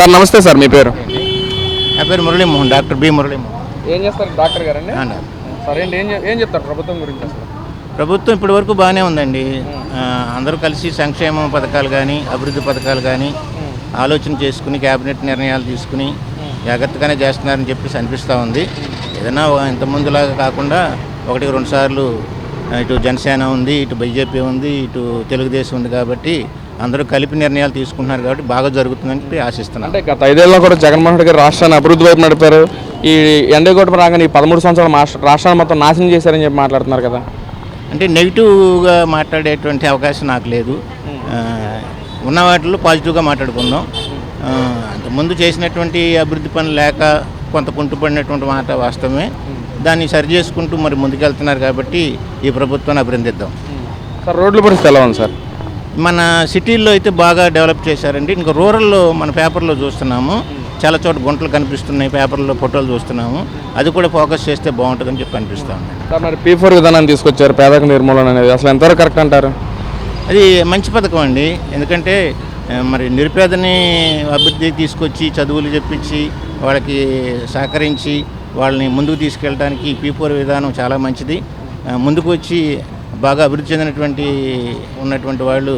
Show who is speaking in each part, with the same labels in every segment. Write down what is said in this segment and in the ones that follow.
Speaker 1: Sir నమస్తే sir మీ పేరు?
Speaker 2: నా పేరు మురళీమోహన్ డాక్టర్ బి మురళీమోహన్.
Speaker 1: ఏం చేస్తారు? డాక్టర్ గారండి?
Speaker 2: అవును.
Speaker 1: సార్ ఏంటి ఏం చెప్- ఏం చెప్తారు ప్రభుత్వం గురించి అసలు?
Speaker 2: ప్రభుత్వం ఇప్పటి వరకు బాగానే ఉందండి. ఆ, అందరూ కలిసి సంక్షేమ పథకాలు కానీ అభివృద్ధి పథకాలు కానీ ఆలోచన చేసుకుని కేబినెట్ నిర్ణయాలు తీసుకుని జాగ్రత్తగానే చేస్తున్నారని చెప్పేసి అనిపిస్తూ ఉంది. ఏదైనా ఒక ఇంత ముందులాగా కాకుండా ఒకటికి రెండు సార్లు ఆ, ఇటు జనసేన ఉంది ఇటు బీజేపీ ఉంది ఇటు తెలుగుదేశం ఉంది కాబట్టి అందరూ కలిపి నిర్ణయాలు తీసుకుంటున్నారు కాబట్టి బాగా జరుగుతుందని చెప్పి ఆశిస్తున్నాను
Speaker 1: అంటే గత ఐదేళ్ళలో కూడా జగన్మోహన్ రెడ్డి గారు రాష్ట్రాన్ని అభివృద్ధి వైపు నడిపారు. ఈ ఎండగొట్టు రాగానే ఈ పదమూడు సంవత్సరాలు రాష్ట్రాన్ని మొత్తం నాశనం చేశారని చెప్పి మాట్లాడుతున్నారు కదా.
Speaker 2: అంటే నెగిటివ్గా మాట్లాడేటువంటి అవకాశం నాకు లేదు. ఉన్న వాటిలో పాజిటివ్గా మాట్లాడుకుందాం. అంతకుముందు చేసినటువంటి అభివృద్ధి పనులు లేక కొంత కుంటుపడినటువంటి మాట వాస్తవమే. దాన్ని సరి చేసుకుంటూ మరి ముందుకెళ్తున్నారు కాబట్టి ఈ ప్రభుత్వాన్ని అభినందిద్దాం.
Speaker 1: సార్ రోడ్ల పరిస్థితి ఎలా ఉంది సార్?
Speaker 2: మన సిటీల్లో అయితే బాగా డెవలప్ చేశారండి. ఇంకా రూరల్లో మన పేపర్లో చూస్తున్నాము. చాలా చోట గుంటలు కనిపిస్తున్నాయి పేపర్లో ఫోటోలు చూస్తున్నాము. అది కూడా ఫోకస్ చేస్తే బాగుంటుందని చెప్పి అనిపిస్తా
Speaker 1: సార్ మరి పీ ఫోర్ విధానాన్ని తీసుకొచ్చారు పేదరిక నిర్మూలన అనేది. అసలు ఎంతవరకు కరెక్ట్ అంటారు?
Speaker 2: అది మంచి పథకం అండి. ఎందుకంటే మరి నిరుపేదని అభివృద్ధి తీసుకొచ్చి చదువులు చెప్పించి వాళ్ళకి సహకరించి వాళ్ళని ముందుకు తీసుకెళ్ళడానికి పీపూర్ విధానం చాలా మంచిది. ముందుకు వచ్చి బాగా అభివృద్ధి చెందినటువంటి ఉన్నటువంటి వాళ్ళు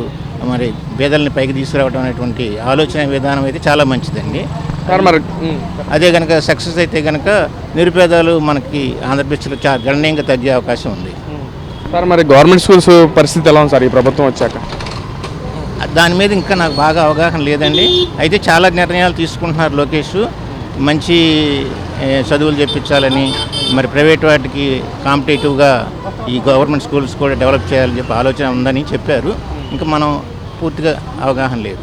Speaker 2: మరి పేదల్ని పైకి తీసుకురావడం అనేటువంటి ఆలోచన విధానం అయితే చాలా మంచిదండి.
Speaker 1: సార్ మరి ఉమ్,
Speaker 2: అదే కనుక సక్సెస్ అయితే కనుక నిరుపేదలు మనకి ఆంధ్రప్రదేశ్లో చాలా గణనీయంగా తగ్గే అవకాశం ఉంది.
Speaker 1: సార్ మరి గవర్నమెంట్ స్కూల్స్ పరిస్థితి ఎలా ఉంది సార్ ఈ ప్రభుత్వం వచ్చాక?
Speaker 2: దాని మీద ఇంకా నాకు బాగా అవగాహన లేదండి. అయితే చాలా నిర్ణయాలు తీసుకుంటున్నారు లోకేష్. మంచి చదువులు చెప్పించాలని మరి ప్రైవేట్ వాటికి కాంపిటేటివ్గా ఈ గవర్నమెంట్ స్కూల్స్ కూడా డెవలప్ చేయాలని చెప్పి ఆలోచన ఉందని చెప్పారు. ఇంకా మనం పూర్తిగా అవగాహన లేదు.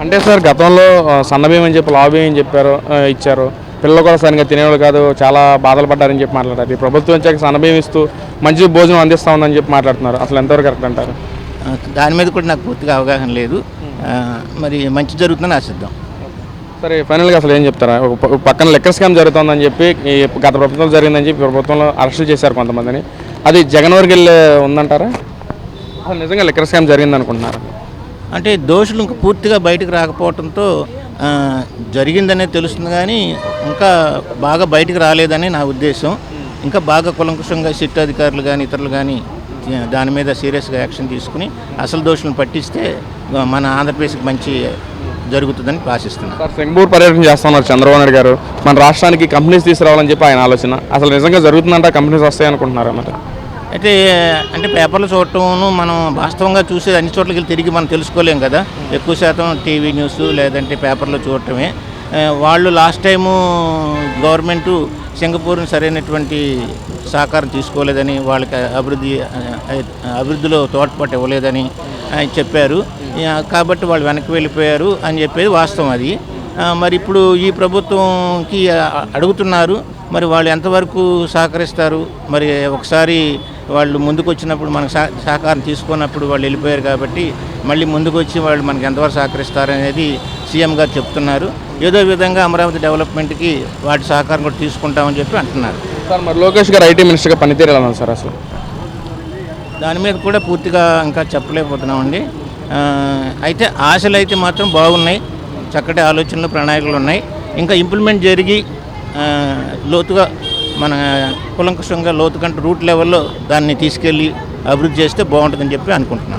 Speaker 1: అంటే సార్ గతంలో ఆ, సన్నబియ్యం అని చెప్పి లాభం అని చెప్పారు ఇచ్చారు. పిల్లలు కూడా సరిగ్గా తినేవాళ్ళు కాదు చాలా బాధలు పడ్డారని చెప్పి మాట్లాడారు. ఈ ప్రభుత్వం వచ్చాక సన్నబియ్యం ఇస్తూ మంచి భోజనం అందిస్తా ఉందని చెప్పి మాట్లాడుతున్నారు. అసలు ఎంతవరకు కరెక్ట్ అంటారు?
Speaker 2: దాని మీద కూడా నాకు పూర్తిగా అవగాహన లేదు. మరి మంచి జరుగుతుందని ఆశిద్దాం.
Speaker 1: సరే ఫైనల్గా అసలు ఏం చెప్తారా? ఒక పక్కన లెక్కర్ స్కామ్ జరుగుతుందని చెప్పి ఈ గత ప్రభుత్వంలో జరిగిందని చెప్పి ప్రభుత్వంలో అరెస్టులు చేశారు కొంతమందిని. అది జగన్ వరకు వెళ్ళి ఉందంటారా? అసలు నిజంగా లెక్కర్ స్కామ్ జరిగింది అనుకుంటున్నారు
Speaker 2: అంటే దోషులు ఇంకా పూర్తిగా బయటకు రాకపోవడంతో జరిగిందనే తెలుస్తుంది కానీ ఇంకా బాగా బయటకు రాలేదని నా ఉద్దేశం. ఇంకా బాగా కులంకుషంగా సిట్ అధికారులు కానీ ఇతరులు కానీ దాని మీద సీరియస్గా యాక్షన్ తీసుకుని అసలు దోషులను పట్టిస్తే మన ఆంధ్రప్రదేశ్కి మంచి జరుగుతుందని ఆశిస్తున్నాను
Speaker 1: సార్ సింగపూర్ పర్యటన చేస్తున్నారు చంద్రబాబు నాయుడు గారు. మన రాష్ట్రానికి కంపెనీస్ తీసుకురావాలని చెప్పి ఆయన ఆలోచన. అసలు నిజంగా జరుగుతుందంటే కంపెనీస్ వస్తాయి అనుకుంటున్నారు అన్నమాట
Speaker 2: అయితే అంటే పేపర్లు చూడటం మనం వాస్తవంగా చూసేది అన్ని చోట్లకి తిరిగి మనం తెలుసుకోలేం కదా. ఎక్కువ శాతం టీవీ న్యూస్ లేదంటే పేపర్లో చూడటమే. వాళ్ళు లాస్ట్ టైము గవర్నమెంటు సింగపూర్ని సరైనటువంటి సహకారం తీసుకోలేదని వాళ్ళకి అభివృద్ధి అభివృద్ధిలో తోడ్పాటు ఇవ్వలేదని చెప్పారు. కాబట్టి వాళ్ళు వెనక్కి వెళ్ళిపోయారు అని చెప్పేది వాస్తవం అది. మరి ఇప్పుడు ఈ ప్రభుత్వంకి అడుగుతున్నారు మరి వాళ్ళు ఎంతవరకు సహకరిస్తారు? మరి ఒకసారి వాళ్ళు ముందుకు వచ్చినప్పుడు మనకు సహకారం తీసుకున్నప్పుడు వాళ్ళు వెళ్ళిపోయారు కాబట్టి మళ్ళీ ముందుకు వచ్చి వాళ్ళు మనకి ఎంతవరకు సహకరిస్తారు అనేది సీఎం గారు చెప్తున్నారు. ఏదో విధంగా అమరావతి డెవలప్మెంట్కి వాటి సహకారం కూడా తీసుకుంటామని చెప్పి అంటున్నారు.
Speaker 1: సార్ మరి లోకేష్ గారు ఐటీ మినిస్టర్గా పనితీరు ఎలా సార్ అసలు?
Speaker 2: దాని మీద కూడా పూర్తిగా ఇంకా చెప్పలేకపోతున్నామండి. అయితే ఆశలు అయితే మాత్రం బాగున్నాయి. చక్కటి ఆలోచనలు ప్రణాళికలు ఉన్నాయి. ఇంకా ఇంప్లిమెంట్ జరిగి లోతుగా మన కులంకుషంగా లోతుకంటే రూట్ లెవెల్లో దాన్ని తీసుకెళ్ళి అభివృద్ధి చేస్తే బాగుంటుందని చెప్పి అనుకుంటున్నాను